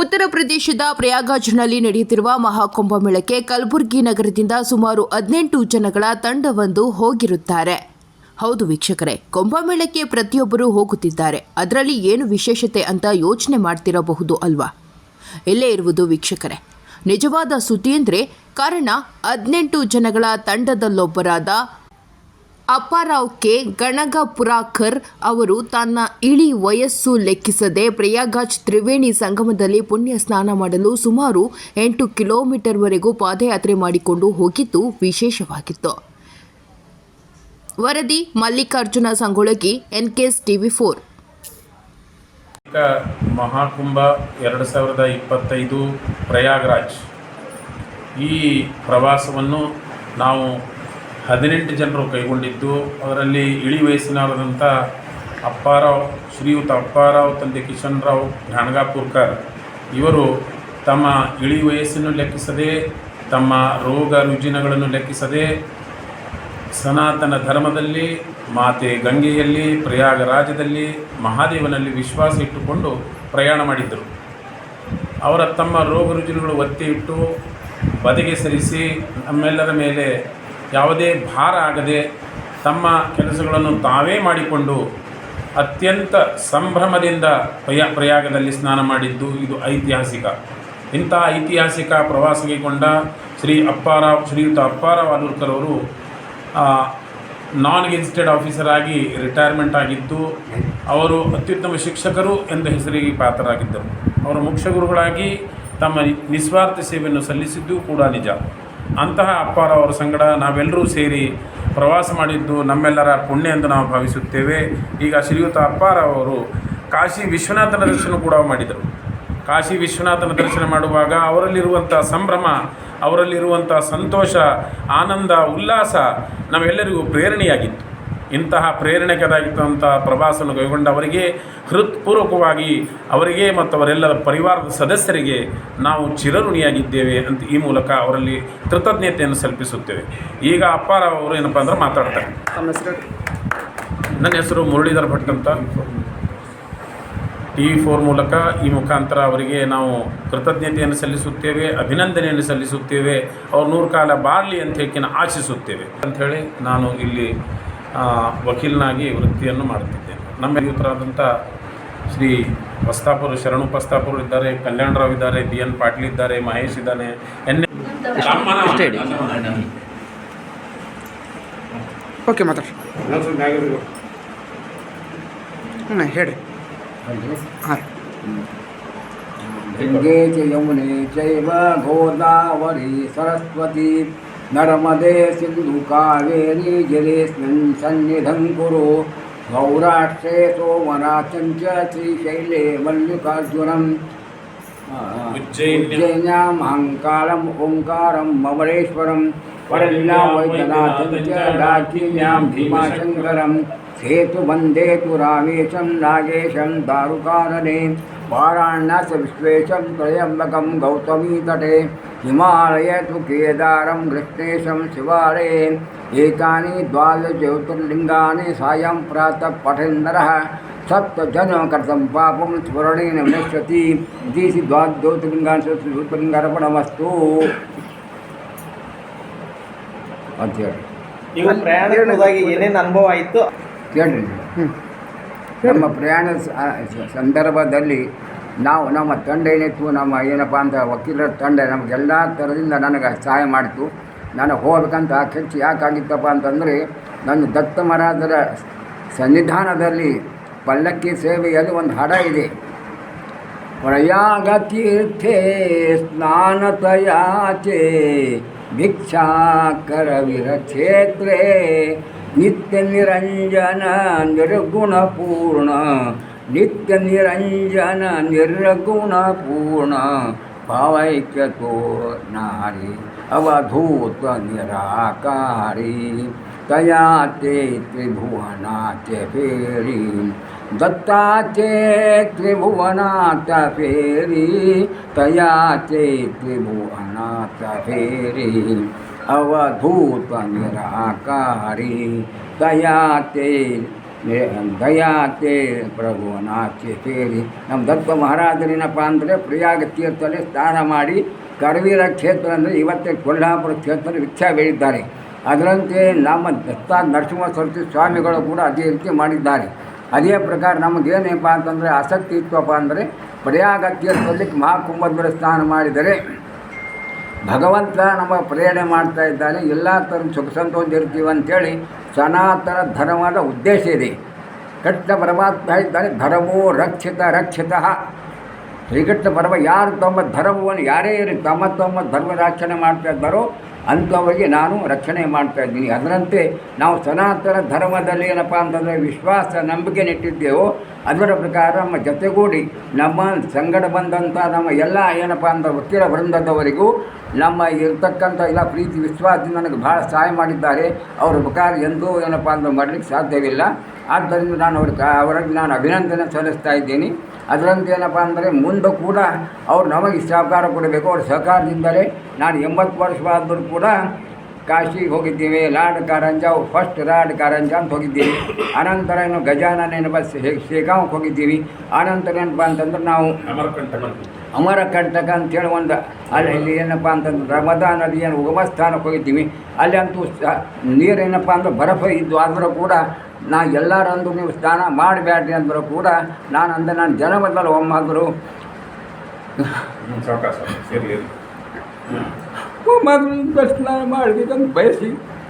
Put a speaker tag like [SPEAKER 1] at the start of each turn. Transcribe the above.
[SPEAKER 1] ಉತ್ತರ ಪ್ರದೇಶದ ಪ್ರಯಾಗ್ರಾಜ್ನಲ್ಲಿ ನಡೆಯುತ್ತಿರುವ ಮಹಾಕುಂಭಮೇಳಕ್ಕೆ ಕಲಬುರಗಿ ನಗರದಿಂದ ಸುಮಾರು ಹದಿನೆಂಟು ಜನಗಳ ತಂಡವೊಂದು ಹೋಗಿರುತ್ತಾರೆ. ಹೌದು ವೀಕ್ಷಕರೇ ಕುಂಭಮೇಳಕ್ಕೆ ಪ್ರತಿಯೊಬ್ಬರು ಹೋಗುತ್ತಿದ್ದಾರೆ. ಅದರಲ್ಲಿ ಏನು ವಿಶೇಷತೆ ಅಂತ ಯೋಚನೆ ಮಾಡ್ತಿರಬಹುದು ಅಲ್ವಾ? ಇಲ್ಲೇ ಇರುವುದು ವೀಕ್ಷಕರೇ, ನಿಜವಾದ ಸುದ್ದಿ ಅಂದರೆ ಕಾರಣ ಹದಿನೆಂಟು ಜನಗಳ ತಂಡದಲ್ಲೊಬ್ಬರಾದ ಅಪ್ಪಾರಾವ್ ಕೆ ಗಣಗಪುರಾಕರ್ ಅವರು ತನ್ನ ಇಳಿ ವಯಸ್ಸು ಲೆಕ್ಕಿಸದೆ ಪ್ರಯಾಗಾಜ್ ತ್ರಿವೇಣಿ ಸಂಗಮದಲ್ಲಿ ಪುಣ್ಯ ಸ್ನಾನ ಮಾಡಲು ಸುಮಾರು ಎಂಟು ಕಿಲೋಮೀಟರ್ವರೆಗೂ ಪಾದಯಾತ್ರೆ ಮಾಡಿಕೊಂಡು ಹೋಗಿದ್ದು ವಿಶೇಷವಾಗಿತ್ತು. ವರದಿ Mallikarjuna Sangolagi NKS TV
[SPEAKER 2] four. Mahakumbh ಎರಡು ಸಾವಿರದ ಇಪ್ಪತ್ತೈದು ಪ್ರಯಾಗ್ರಾಜ್. ಈ ಪ್ರವಾಸವನ್ನು ನಾವು ಹದಿನೆಂಟು ಜನರು ಕೈಗೊಂಡಿದ್ದು, ಅದರಲ್ಲಿ ಇಳಿ ವಯಸ್ಸಿನವರಾದಂಥ ಅಪ್ಪಾರಾವ್, ಶ್ರೀಯುತ ಅಪ್ಪಾರಾವ್, ತಂದೆ ಕಿಶನ್ ರಾವ್ ಜ್ಞಾನಗಾಪುರ್ಕರ್. ಇವರು ತಮ್ಮ ಇಳಿ ವಯಸ್ಸನ್ನು ಲೆಕ್ಕಿಸದೆ, ತಮ್ಮ ರೋಗ ರುಜಿನಗಳನ್ನು ಲೆಕ್ಕಿಸದೆ, ಸನಾತನ ಧರ್ಮದಲ್ಲಿ, ಮಾತೆ ಗಂಗೆಯಲ್ಲಿ ಪ್ರಯಾಗರಾಜದಲ್ಲಿ ಮಹಾದೇವನಲ್ಲಿ ವಿಶ್ವಾಸ ಇಟ್ಟುಕೊಂಡು ಪ್ರಯಾಣ ಮಾಡಿದ್ದರು. ಅವರ ತಮ್ಮ ರೋಗ ರುಜಿನಗಳು ಒತ್ತಿ ಇಟ್ಟು ಬದಿಗೆ ಸರಿಸಿ, ನಮ್ಮೆಲ್ಲರ ಮೇಲೆ ಯಾವುದೇ ಭಾರ ಆಗದೆ ತಮ್ಮ ಕೆಲಸಗಳನ್ನು ತಾವೇ ಮಾಡಿಕೊಂಡು ಅತ್ಯಂತ ಸಂಭ್ರಮದಿಂದ ಪ್ರಯಾ, ಪ್ರಯಾಗದಲ್ಲಿ ಸ್ನಾನ ಮಾಡಿದ್ದು ಇದು ಐತಿಹಾಸಿಕ. ಇಂಥ ಐತಿಹಾಸಿಕ ಪ್ರವಾಸ ಕೈಗೊಂಡ ಶ್ರೀ ಅಪ್ಪಾರಾವ್, ಶ್ರೀಯುತ ಅಪ್ಪಾರಾವ್ ಅವರು ನಾನ್ ಗೆಜಿಸ್ಟೆಡ್ ಆಫೀಸರ್ ಆಗಿ ರಿಟೈರ್ಮೆಂಟ್ ಆಗಿದ್ದು ಅವರು ಅತ್ಯುತ್ತಮ ಶಿಕ್ಷಕರು ಎಂದ ಹೆಸರಿಗೆ ಪಾತ್ರರಾಗಿದ್ದರು. ಅವರು ಮುಖ್ಯ ಗುರುಗಳಾಗಿ ತಮ್ಮ ನಿಸ್ವಾರ್ಥ ಸೇವೆಯನ್ನು ಸಲ್ಲಿಸಿದ್ದು ಕೂಡ ನಿಜ. ಅಂತಹ ಅಪ್ಪಾರವರ ಸಂಗಡ ನಾವೆಲ್ಲರೂ ಸೇರಿ ಪ್ರವಾಸ ಮಾಡಿದ್ದು ನಮ್ಮೆಲ್ಲರ ಪುಣ್ಯ ಎಂದು ನಾವು ಭಾವಿಸುತ್ತೇವೆ. ಈಗ ಶ್ರೀಯುತ ಅಪ್ಪಾರವರು ಕಾಶಿ ವಿಶ್ವನಾಥನ ದರ್ಶನ ಕೂಡ ಮಾಡಿದರು. ಕಾಶಿ ವಿಶ್ವನಾಥನ ದರ್ಶನ ಮಾಡುವಾಗ ಅವರಲ್ಲಿರುವಂಥ ಸಂಭ್ರಮ, ಅವರಲ್ಲಿರುವಂಥ ಸಂತೋಷ, ಆನಂದ, ಉಲ್ಲಾಸ ನಮ್ಮೆಲ್ಲರಿಗೂ ಪ್ರೇರಣೆಯಾಗಿತ್ತು. ಇಂತಹ ಪ್ರೇರಣೆಕರಾಗಿದ್ದಂಥ ಪ್ರವಾಸವನ್ನು ಕೈಗೊಂಡ ಅವರಿಗೆ ಹೃತ್ಪೂರ್ವಕವಾಗಿ ಅವರಿಗೆ ಮತ್ತು ಅವರೆಲ್ಲರ ಪರಿವಾರದ ಸದಸ್ಯರಿಗೆ ನಾವು ಚಿರಋಣಿಯಾಗಿದ್ದೇವೆ ಅಂತ ಈ ಮೂಲಕ ಅವರಲ್ಲಿ ಕೃತಜ್ಞತೆಯನ್ನು ಸಲ್ಪಿಸುತ್ತೇವೆ ಈಗ ಅಪ್ಪಾರಾವ್ ಅವರು ಏನಪ್ಪ ಅಂದ್ರೆ ಮಾತಾಡ್ತಾರೆ. ನನ್ನ ಹೆಸರು ಮುರಳೀಧರ್ ಭಟ್ ಅಂತ. ಟಿ ವಿ ಫೋರ್ ಮೂಲಕ ಈ ಮುಖಾಂತರ ಅವರಿಗೆ ನಾವು ಕೃತಜ್ಞತೆಯನ್ನು ಸಲ್ಲಿಸುತ್ತೇವೆ ಅಭಿನಂದನೆಯನ್ನು ಸಲ್ಲಿಸುತ್ತೇವೆ. ಅವ್ರು ನೂರು ಕಾಲ ಬಾರಲಿ ಅಂತ ಹೇಳಿ ಆಶಿಸುತ್ತೇವೆ. ಅಂಥೇಳಿ ನಾನು ಇಲ್ಲಿ ವಕೀಲನಾಗಿ ವೃತ್ತಿಯನ್ನು ಮಾಡುತ್ತಿದ್ದೇನೆ ನಮ್ಮ ಯುವತರಾದಂಥ ಶ್ರೀ ಪ್ರಸ್ತಾಪರು ಶರಣು ಪಸ್ತಾಪುರ ಇದ್ದಾರೆ ಕಲ್ಯಾಣರಾವ್ ಇದ್ದಾರೆ ಬಿ ಎನ್ ಪಾಟೀಲ್ ಇದ್ದಾರೆ ಮಹೇಶ್ ಇದ್ದಾನೆ ಎನ್
[SPEAKER 3] ಓಕೆ ಮಾತಾಡಿ ಹೇಳಿ ಹಾಂ
[SPEAKER 4] ಗಂಗೆ ಯಮುನೆ ಜೈವ ಗೋದಾವರಿ ಸರಸ್ವತಿ नर्मदे सिन्धुकावेरी जलेऽस्मिन् सन्निधं कुरु। गौराष्ट्रे सोमनाथं च श्रीशैले मल्लिकार्जुनम्
[SPEAKER 2] उज्जैन्य-
[SPEAKER 4] उज्जैन्यां अहङ्कारम् ओङ्कारं ममरेश्वरं परलीला वैद्यनाथं च दाक्षिण्यां भीमाशङ्करं सेतुबन्धे तु रामेशं नागेशं दारुकानने वाराणस विश्वेशं त्र्यम्बकं गौतमीतटे। हिमालय तु केदारं कृष्णेशं शिवालये एतानि द्वादशज्योतिर्लिङ्गानि सायं प्रातः पठेन्नरः सप्तजन्मकृतं पापं स्मरणेन विनश्यति इति श्री द्वादशज्योतिर्लिङ्गानि ज्योतिर्लिङ्गार्पणमस्तु ಅಂತ ಹೇಳಿ
[SPEAKER 5] ಈಗ ಪ್ರಯಾಣಕ್ಕೋದಾಗಿ ಏನೇನು ಅನುಭವ ಆಯಿತು
[SPEAKER 4] ಕೇಳ್ರಿ ನಮ್ಮ ಪ್ರಯಾಣ ಸ- ಆ, ಸ- ಸಂದರ್ಭದಲ್ಲಿ ನಾವು ನಮ್ಮ ತಂಡ ಏನಿತ್ತು ನಮ್ಮ ಏನಪ್ಪ ಅಂತ ವಕೀಲರ ತಂಡ ನಮಗೆಲ್ಲ ಥರದಿಂದ ನನಗೆ ಸಹಾಯ ಮಾಡಿತು. ನಾನು ಹೋಗ್ಬೇಕಂತ ಆ ಖರ್ಚು ಯಾಕಾಗಿತ್ತಪ್ಪ ಅಂತಂದರೆ, ನನ್ನ ದತ್ತ ಮಹಾರಾಜರ ಸನ್ನಿಧಾನದಲ್ಲಿ ಪಲ್ಲಕ್ಕಿ ಸೇವೆಯಲ್ಲಿ ಒಂದು ಹಡ ಇದೆ. ಪ್ರಯಾಗ ತೀರ್ಥೆ ಸ್ನಾನತಯಾಚೆ ಭಿಕ್ಷಾಕರವಿರ ಕ್ಷೇತ್ರೇ, ನಿತ್ಯ ನಿರಂಜನ ನಿರ್ಗುಣಪೂರ್ಣ नित्य निरंजन निर्गुण पूर्ण भावक्य भावैक्यतो नारी, अवधूत निराकारी। तया ते त्रिभुवनात्यफेरी दत्ता चे त्रिभुवनाथ फेरी, कया चे तया ते अवधूत निराकारी। तया ते ದಯಾತೆ ಪ್ರಭು ನಾಚೆ ಸೇರಿ ನಮ್ಮ ದತ್ತ ಮಹಾರಾಜರೇನಪ್ಪ ಅಂದರೆ ಪ್ರಯಾಗ ತೀರ್ಥದಲ್ಲಿ ಸ್ನಾನ ಮಾಡಿ ಕರವೀರ ಕ್ಷೇತ್ರ ಅಂದರೆ ಇವತ್ತೇ ಕೊಲ್ಲಾಪುರ ಕ್ಷೇತ್ರ ವಿಖ್ಯಾ ಬೆಳಿದ್ದಾರೆ ಅದರಂತೆ ನಮ್ಮ ದತ್ತ ನರಸಿಂಹ ಸರಸ್ವತಿ ಸ್ವಾಮಿಗಳು ಕೂಡ ಅದೇ ರೀತಿ ಮಾಡಿದ್ದಾರೆ. ಅದೇ ಪ್ರಕಾರ ನಮಗೇನಪ್ಪ ಅಂತಂದರೆ ಆಸಕ್ತಿ ಇತ್ತಪ್ಪ ಅಂದರೆ ಪ್ರಯಾಗ ತೀರ್ಥದಲ್ಲಿ ಮಹಾಕುಂಭದ್ವರ ಸ್ನಾನ ಮಾಡಿದರೆ ಭಗವಂತ ನಮ್ಮ ಪ್ರೇರಣೆ ಮಾಡ್ತಾ ಇದ್ದಾನೆ. ಎಲ್ಲ ಥರ ಸುಖ ಸಂತೋಷ ಇರ್ತೀವಿ ಅಂತೇಳಿ ಸನಾತನ ಧರ್ಮದ ಉದ್ದೇಶ ಇದೆ. ಕೃಷ್ಣ ಪರಮಾತ್ಮ ಇದ್ದಾನೆ ಧರ್ಮೋ ರಕ್ಷಿತ ರಕ್ಷಿತ ಶ್ರೀಕೃಷ್ಣ ಪರಮ ಯಾರು ತಮ್ಮ ಧರ್ಮವನ್ನು, ಯಾರೇ ಇರಲಿ ತಮ್ಮ ತಮ್ಮ ಧರ್ಮ ರಕ್ಷಣೆ ಮಾಡ್ತಾ ಇದ್ದಾರೋ ಅಂಥವರಿಗೆ ನಾನು ರಕ್ಷಣೆ ಮಾಡ್ತಾ ಇದ್ದೀನಿ. ಅದರಂತೆ ನಾವು ಸನಾತನ ಧರ್ಮದಲ್ಲಿ ಏನಪ್ಪ ಅಂತಂದರೆ ವಿಶ್ವಾಸ, ನಂಬಿಕೆ ನೆಟ್ಟಿದ್ದೇವೋ, ಅದರ ಪ್ರಕಾರ ನಮ್ಮ ಜೊತೆಗೂಡಿ ನಮ್ಮ ಸಂಗಡ ಬಂದಂಥ ನಮ್ಮ ಎಲ್ಲ ಏನಪ್ಪ ಅಂತ ವಕೀಲ ವೃಂದದವರಿಗೂ ನಮ್ಮ ಇರ್ತಕ್ಕಂಥ ಎಲ್ಲ ಪ್ರೀತಿ, ವಿಶ್ವಾಸದಿಂದ ನನಗೆ ಭಾಳ ಸಹಾಯ ಮಾಡಿದ್ದಾರೆ. ಅವರ ಉಪಕಾರ ಎಂದೂ ಏನಪ್ಪ ಅಂತ ಮಾಡಲಿಕ್ಕೆ ಸಾಧ್ಯವಿಲ್ಲ. ಆದ್ದರಿಂದ ನಾನು ಅವ್ರಿಗೆ, ಅವರಿಗೆ ನಾನು ಅಭಿನಂದನೆ ಸಲ್ಲಿಸ್ತಾ ಇದ್ದೀನಿ. ಅದರಂತೆ ಏನಪ್ಪ ಅಂದರೆ ಮುಂದೆ ಕೂಡ ಅವ್ರು ನಮಗೆ ಸಹಕಾರ ಕೊಡಬೇಕು, ಅವ್ರ ಸಹಕಾರದಿಂದಲೇ ನಾನು ಎಂಬತ್ತು ವರ್ಷವಾದರೂ ಕೂಡ ಕಾಶಿಗೆ ಹೋಗಿದ್ದೀವಿ. ಲಾಡ್ ಕಾರಂಜ ಫಸ್ಟ್ ಲಾಡ್ ಕಾರಂಜ ಅಂತ ಹೋಗಿದ್ದೀವಿ. ಅನಂತರ ಏನು ಗಜಾನನ ಏನಪ್ಪ ಶೇಗಾಂವ್ಗೆ ಹೋಗಿದ್ದೀವಿ. ಆನಂತರ ಏನಪ್ಪ ಅಂತಂದ್ರೆ ನಾವು ಅಮರ ಕಂಟಕ ಅಂತೇಳಿ ಒಂದು ಅಲ್ಲಿ ಇಲ್ಲಿ ಏನಪ್ಪ ಅಂತಂದ್ರೆ ರಮದಾ ನದಿ ಏನು ಉಗಮ ಸ್ಥಾನಕ್ಕೆ ಹೋಗಿದ್ದೀವಿ. ಅಲ್ಲಿ ಅಂತೂ ನೀರು ಏನಪ್ಪ ಅಂದ್ರೆ ಬರಫ ಇದ್ದು ಆದರೂ ಕೂಡ ನಾ ಎಲ್ಲರಂದು ನೀವು ಸ್ನಾನ ಮಾಡಬೇಡ್ರಿ ಅಂದರೂ ಕೂಡ ನಾನು ಅಂದ ನಾನು ಜನಮದಲ್ಲಿ ಒಮ್ಮಾದರೂ. ಒಮ್ಮಾದರೂ ಸ್ನಾನ ಮಾಡಬೇಕಂತ ಬಯಸಿ.